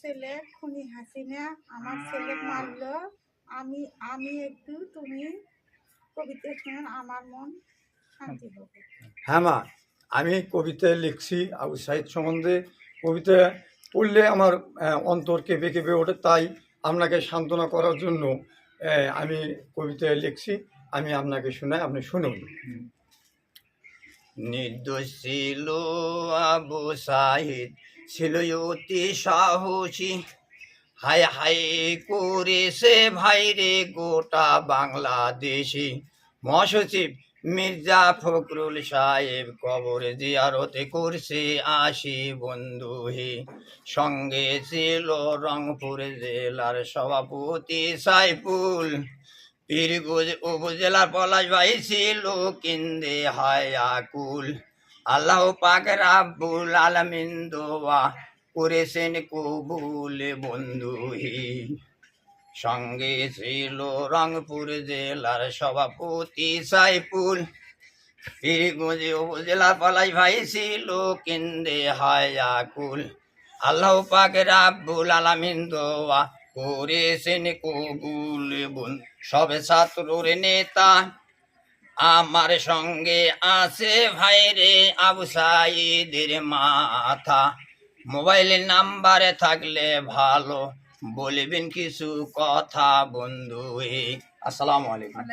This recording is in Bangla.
ছেলে খুনি হাসিনা আমার ছেলে মারলো। আমি আমি একটু তুমি কবিতা শুনুন আমার মন শান্তি হবে। হ্যাঁ মা আমি কবিতা লিখছি আবু সাহিদ সম্বন্ধে। কবিতা পড়লে আমার অন্তর কেঁপে কেঁপে ওঠে তাই আপনাকে সান্ত্বনা করার জন্য আমি কবিতা লিখছি। আমি আপনাকে শোনাই আপনি শুনুন। নির্দোষ ছিল আবু সাহিদ ছিল অতি সাহসী। হায় হায় করেছে ভাইরে গোটা বাংলাদেশি। মহাসচিব মির্জা ফখরুল সাহেব কবর জিয়ারতে করছে আসি বন্ধু হে। সঙ্গে ছিল রংপুর জেলার সভাপতি সাইফুল। পীরগঞ্জ উপজেলার পলাশ ভাই ছিল কিন্দে হায়াকুল আল্লাহ পাক রাব্বুল আলামিন দোয়া করেছেন কবুল বন্ধু সঙ্গে ছিল রংপুর জেলার সভাপতি সাইফুল। পীরগঞ্জ উপজেলার ভাই ছিল কেন্দ্রে হায়াকুল আল্লাহ পাক রাব্বুল আলামিন দোয়া করেছেন কবুল সবে ছাত্রর নেতা আমার সঙ্গে আছে ভাইরে আবু সাইদের মাথা। মোবাইল নাম্বারে থাকলে ভালো, বলবেন কিছু কথা বন্ধু আসসালামু আলাইকুম।